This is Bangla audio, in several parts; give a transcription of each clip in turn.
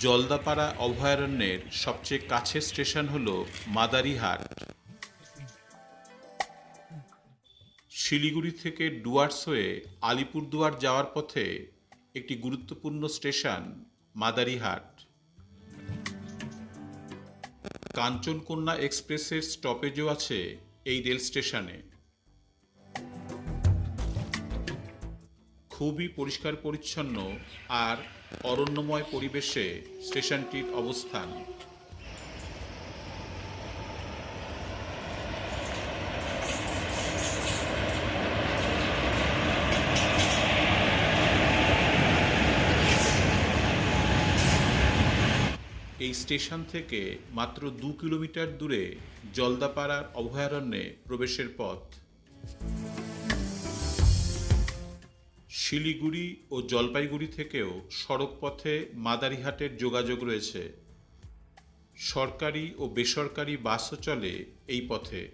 জলদাপাড়া অভয়ারণ্যের সবচেয়ে কাছের স্টেশন হল মাদারিহাট। শিলিগুড়ি থেকে ডুয়ার্স হয়ে আলিপুরদুয়ার যাওয়ার পথে একটি গুরুত্বপূর্ণ স্টেশন, মাদারিহাট। কাঞ্চনকন্যা এক্সপ্রেসের স্টপেজও আছে এই রেল স্টেশনে। খুবই পরিষ্কার পরিচ্ছন্ন আর অরণ্যময় পরিবেশে স্টেশনটির অবস্থান। এই স্টেশন থেকে মাত্র দু কিলোমিটার দূরে জলদাপাড়ার অভয়ারণ্যে প্রবেশের পথ। শিলিগুড়ি ও জলপাইগুড়ি থেকেও সড়কপথে মাদারিহাটের যোগাযোগ রয়েছে। সরকারি ও বেসরকারি বাসও চলে এই পথে।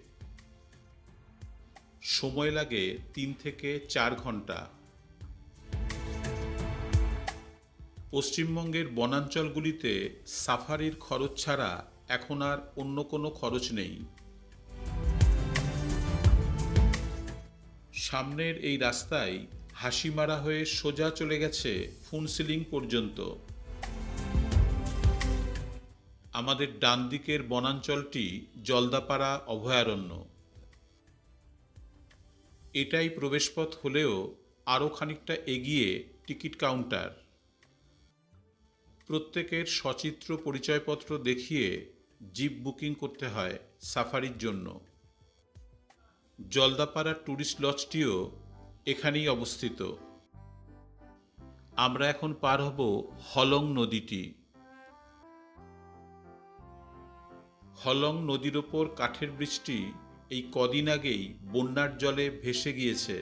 সময় লাগে তিন থেকে চার ঘণ্টা। পশ্চিমবঙ্গের বনাঞ্চলগুলিতে সাফারির খরচ ছাড়া এখন আর অন্য কোনো খরচ নেই। সামনের এই রাস্তায় হাসিমারা হয়ে সোজা চলে গেছে ফুনসিলিং পর্যন্ত। আমাদের ডান দিকের বনাঞ্চলটি জলদাপাড়া অভয়ারণ্য। এটাই প্রবেশপথ হলেও আরও খানিকটা এগিয়ে টিকিট কাউন্টার। প্রত্যেকের সচিত্র পরিচয়পত্র দেখিয়ে জিপ বুকিং করতে হয় সাফারির জন্য। জলদাপাড়া ট্যুরিস্ট লজটিও এখানেই অবস্থিত। আমরা এখন পার হব হলং নদীটি। হলং নদীর ওপর কাঠের বৃষ্টি এই কদিন আগেই বন্যার জলে ভেসে গিয়েছে।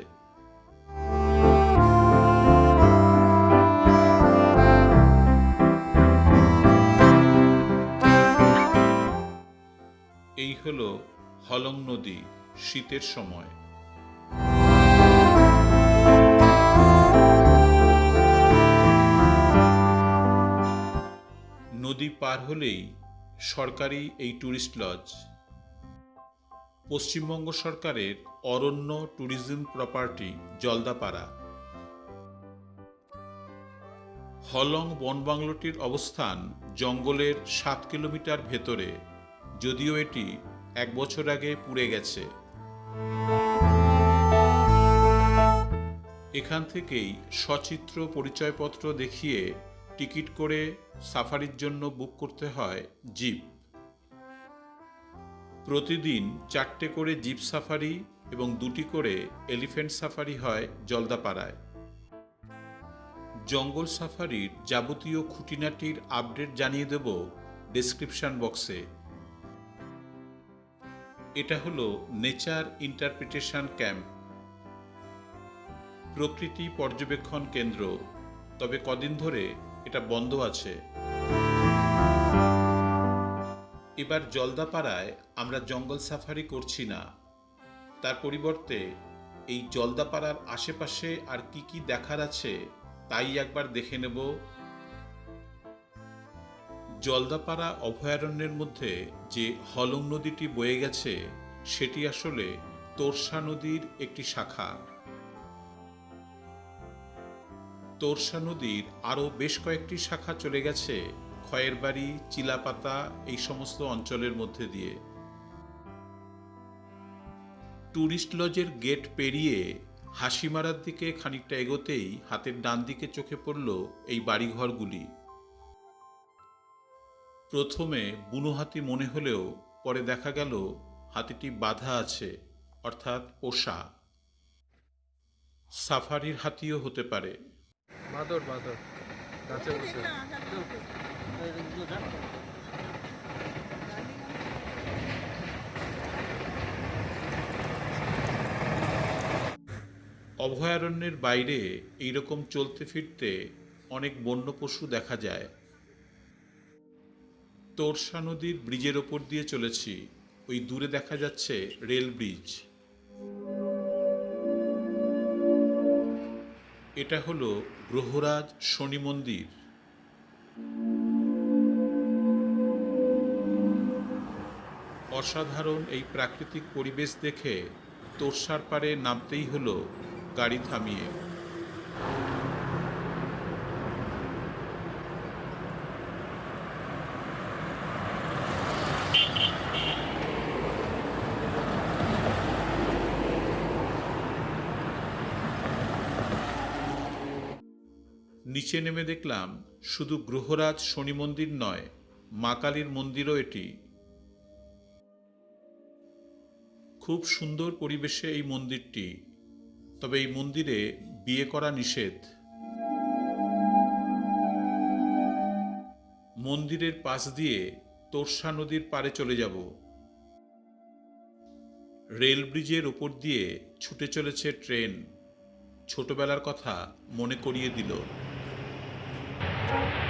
এই হলো হলং নদী, শীতের সময়। পার হলেই সরকারি এই ট্যুরিস্ট লজ। পশ্চিমবঙ্গ সরকারের অরণ্য ট্যুরিজম প্রপার্টি, জলদাপাড়া। হলং বনবাংলোটির অবস্থান জঙ্গলের সাত কিলোমিটার ভেতরে, যদিও এটি এক বছর আগে পুড়ে গেছে। এখান থেকেই সচিত্র পরিচয়পত্র দেখিয়ে টিকিট করে সাফারির জন্য বুক করতে হয় জিপ। প্রতিদিন চারটে করে জিপ সাফারি এবং দুটি করে এলিফ্যান্ট সাফারি হয় জলদাপাড়ায়। জঙ্গল সাফারির যাবতীয় খুঁটিনাটির আপডেট জানিয়ে দেব ডেসক্রিপশন বক্সে। এটা হলো নেচার ইন্টারপ্রিটেশন ক্যাম্প। প্রকৃতি পর্যবেক্ষণ কেন্দ্র। তবে কদিন ধরে এটা বন্ধ আছে। এবার জলদাপাড়ায় আমরা জঙ্গল সাফারি করছি না। তার পরিবর্তে এই জলদাপাড়ার আশেপাশে আর কি কি দেখার আছে, তাই একবার দেখে নেব। জলদাপাড়া অভয়ারণ্যের মধ্যে যে হলং নদীটি বয়ে গেছে, সেটি আসলে তোরসা নদীর একটি শাখা। তোরসা নদীর আরও বেশ কয়েকটি শাখা চলে গেছে খয়ের বাড়ি চিলাপাতা, এই সমস্ত অঞ্চলের মধ্যে দিয়ে। ট্যুরিস্ট লজের গেট পেরিয়ে হাসিমারার দিকে খানিকটা এগোতেই হাতের ডান দিকে চোখে পড়ল এই বাড়িঘরগুলি। প্রথমে বুনো হাতি মনে হলেও পরে দেখা গেল হাতিটি বাধা আছে, অর্থাৎ পোষা সাফারির হাতিও হতে পারে। বাদর বাদর। গাছে বসে। অভয়ারণ্যের বাইরে এইরকম চলতে ফিরতে অনেক বন্য পশু দেখা যায়। তোরসা নদীর ব্রিজের ওপর দিয়ে চলেছি। ওই দূরে দেখা যাচ্ছে রেল ব্রিজ। এটা হলো গ্রহরাজ শনি মন্দির। অসাধারণ এই প্রাকৃতিক পরিবেশ দেখে তোরসার পারে নামতেই হলো গাড়ি থামিয়ে। নিচে নেমে দেখলাম শুধু গ্রহরাজ শনি মন্দির নয়, মা কালীর মন্দিরও এটি। খুব সুন্দর পরিবেশে এই মন্দিরটি, তবে এই মন্দিরে বিয়ে করা নিষেধ। মন্দিরের পাশ দিয়ে তোরসা নদীর পারে চলে যাব। রেল ব্রিজের ওপর দিয়ে ছুটে চলেছে ট্রেন। ছোটবেলার কথা মনে করিয়ে দিল। 中。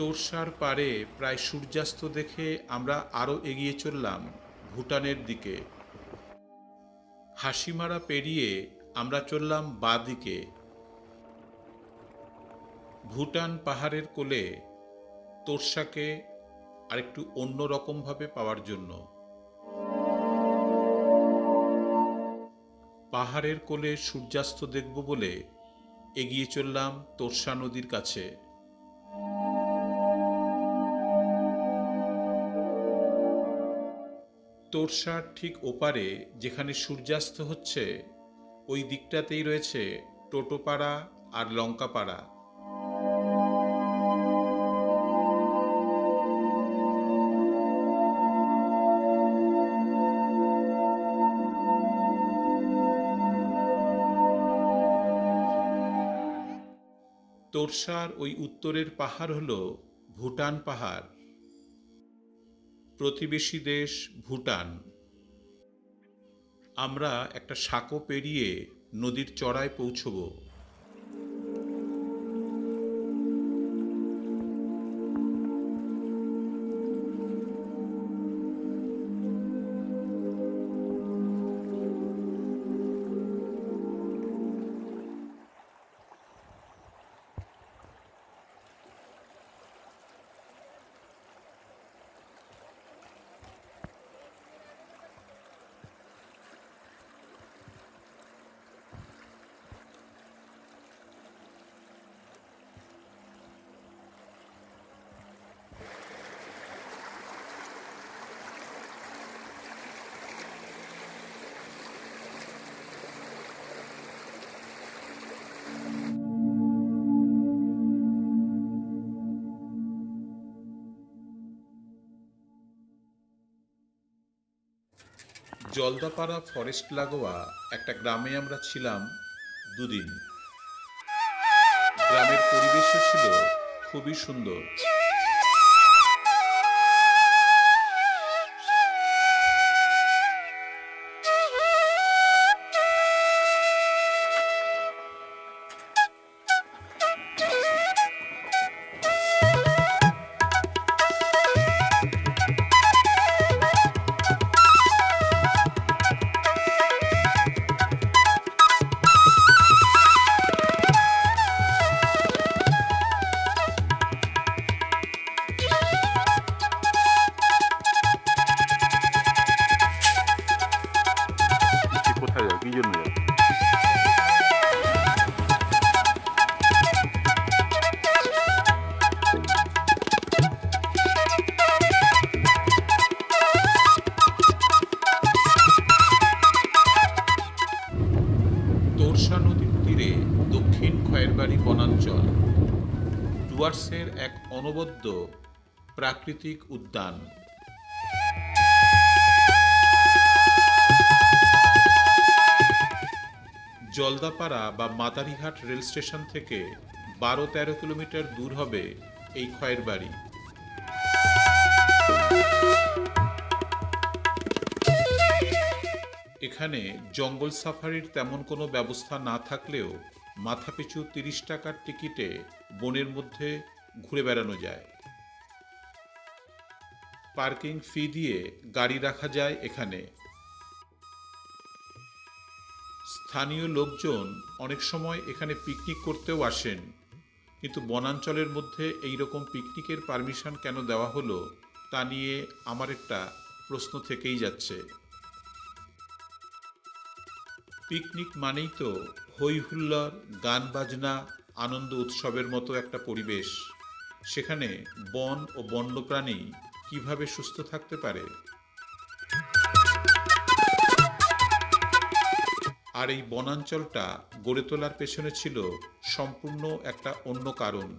তোরসার পারে প্রায় সূর্যাস্ত দেখে আমরা আরও এগিয়ে চললাম ভুটানের দিকে। হাসিমারা পেরিয়ে আমরা চললাম বাঁ দিকে। ভুটান পাহাড়ের কোলে তোরসাকে আরেকটু অন্যরকমভাবে পাওয়ার জন্য। পাহাড়ের কোলে সূর্যাস্ত দেখব বলে এগিয়ে চললাম তোরসা নদীর কাছে। তোরসার ঠিক ওপারে যেখানে সূর্যাস্ত হচ্ছে, ওই দিকটাতেই রয়েছে টোটোপাড়া আর লঙ্কাপাড়া। তোরসার ওই উত্তরের পাহাড় হল ভুটান পাহাড়। প্রতিবেশী দেশ ভুটান। আমরা একটা সাঁকো পেরিয়ে নদীর চড়ায় পৌঁছবো। জলদাপাড়া ফরেস্ট লাগোয়া একটা গ্রামে আমরা ছিলাম দুদিন। গ্রামের পরিবেশও ছিল খুবই সুন্দর। অনবদ্য প্রাকৃতিক উদ্যান। জলদাপাড়া বা মাদারিঘাট রেল স্টেশন থেকে বারো তেরো কিলোমিটার দূর হবে এই খয়ের বাড়ি। এখানে জঙ্গল সাফারির তেমন কোনো ব্যবস্থা না থাকলেও মাথাপিছু তিরিশ টাকার টিকিটে বনের মধ্যে ঘুরে বেড়ানো যায়। পার্কিং ফি দিয়ে গাড়ি রাখা যায় এখানে। স্থানীয় লোকজন অনেক সময় এখানে পিকনিক করতেও আসেন। কিন্তু বনাঞ্চলের মধ্যে এই রকম পিকনিকের পারমিশন কেন দেওয়া হলো, তা নিয়ে আমার একটা প্রশ্ন থেকেই যাচ্ছে। পিকনিক মানেই তো হই হুল্লোড়, গান বাজনা, আনন্দ উৎসবের মতো একটা পরিবেশ। সেখানে বন ও বন্যপ্রাণী কীভাবে সুস্থ থাকতে পারে? আর এই বনাঞ্চলটা গড়ে তোলার পেছনে ছিল সম্পূর্ণ একটা অন্য কারণ।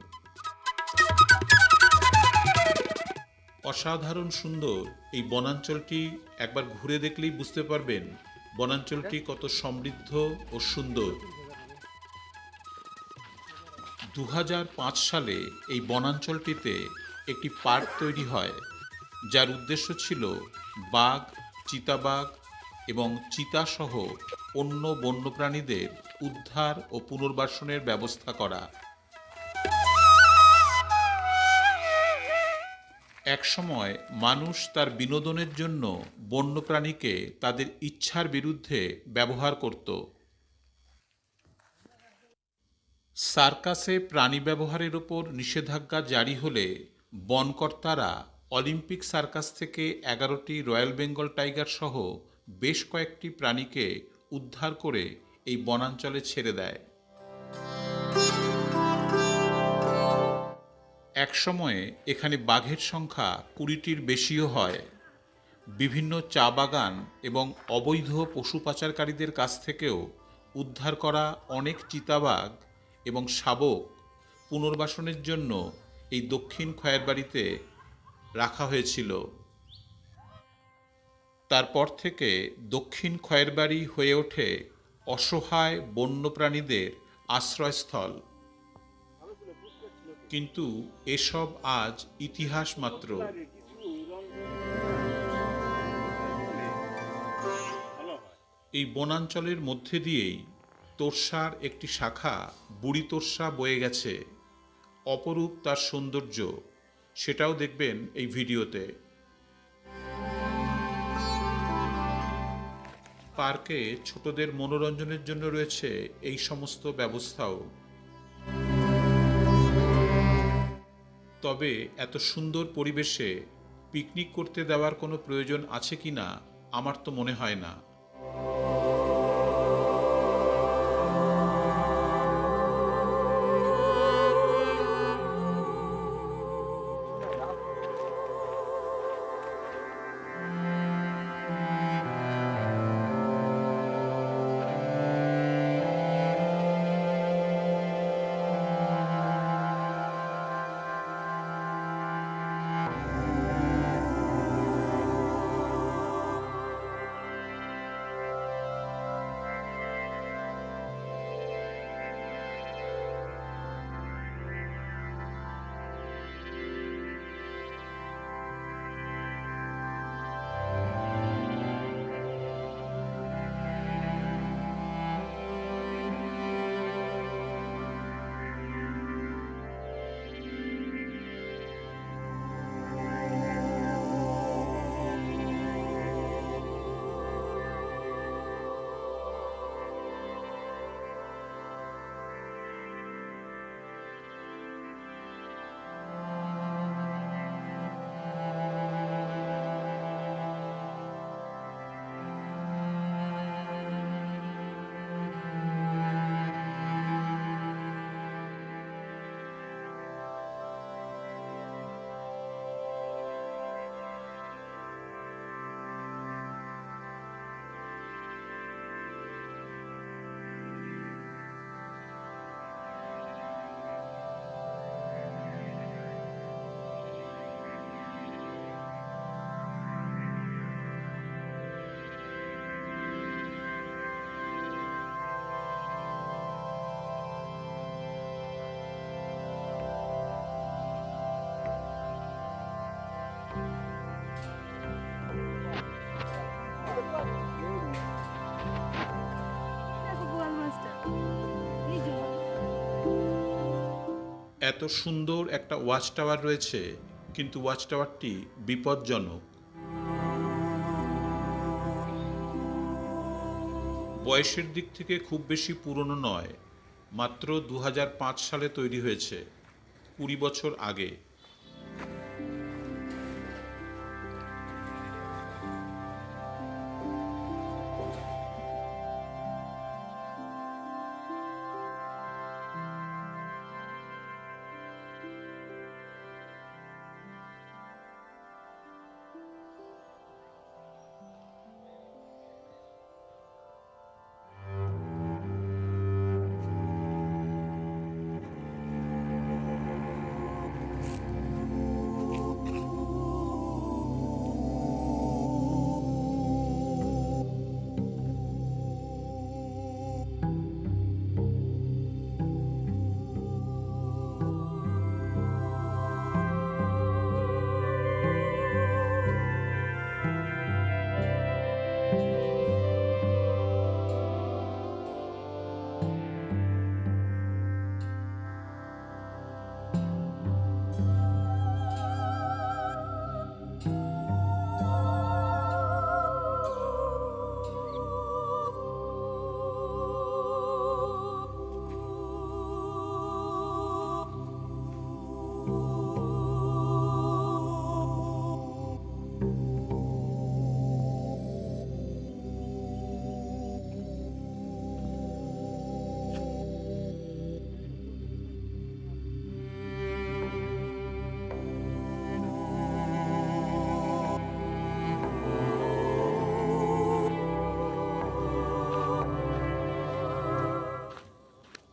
অসাধারণ সুন্দর এই বনাঞ্চলটি একবার ঘুরে দেখলেই বুঝতে পারবেন বনাঞ্চলটি কত সমৃদ্ধ ও সুন্দর। দু হাজার পাঁচ সালে এই বনাঞ্চলটিতে একটি পার্ক তৈরি হয়, যার উদ্দেশ্য ছিল বাঘ, চিতাবাঘ এবং চিতাসহ অন্য বন্যপ্রাণীদের উদ্ধার ও পুনর্বাসনের ব্যবস্থা করা। একসময় মানুষ তার বিনোদনের জন্য বন্যপ্রাণীকে তাদের ইচ্ছার বিরুদ্ধে ব্যবহার করত। সার্কাসে প্রাণী ব্যবহারের ওপর নিষেধাজ্ঞা জারি হলে বনকর্তারা অলিম্পিক সার্কাস থেকে এগারোটি রয়্যাল বেঙ্গল টাইগার সহ বেশ কয়েকটি প্রাণীকে উদ্ধার করে এই বনাঞ্চলে ছেড়ে দেয়। একসময়ে এখানে বাঘের সংখ্যা কুড়িটির বেশিও হয়। বিভিন্ন চা বাগান এবং অবৈধ পশু পাচারকারীদের কাছ থেকেও উদ্ধার করা অনেক চিতাবাঘ এবং শাবক পুনর্বাসনের জন্য এই দক্ষিণ খয়েরবাড়িতে রাখা হয়েছিল। তারপর থেকে দক্ষিণ খয়েরবাড়ি হয়ে ওঠে অসহায় বন্যপ্রাণীদের আশ্রয়স্থল। কিন্তু এসব আজ ইতিহাস মাত্র। এই বনাঞ্চলের মধ্যে দিয়েই তোর্সার একটি শাখা বুড়ি তোর্সা বয়ে গেছে। অপরূপ তার সৌন্দর্য, সেটাও দেখবেন এই ভিডিওতে। পার্কে ছোটদের মনোরঞ্জনের জন্য রয়েছে এই সমস্ত ব্যবস্থাও। তবে এত সুন্দর পরিবেশে পিকনিক করতে দেওয়ার কোনো প্রয়োজন আছে কি না আমার তো মনে হয় না। এত সুন্দর একটা ওয়াচ টাওয়ার রয়েছে, কিন্তু ওয়াচ টাওয়ারটি বিপজ্জনক। বয়সের দিক থেকে খুব বেশি পুরনো নয়, মাত্র দু হাজার পাঁচ সালে তৈরি হয়েছে, কুড়ি বছর আগে।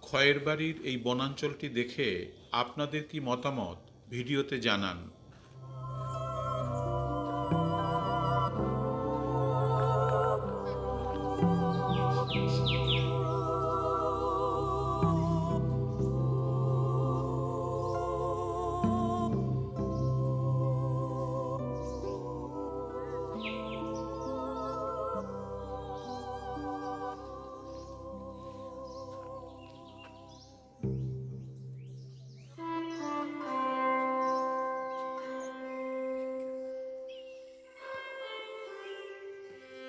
খয়ের বাড়ির এই বনাঞ্চলটি দেখে আপনাদের কি মতামত? ভিডিওতে জানান।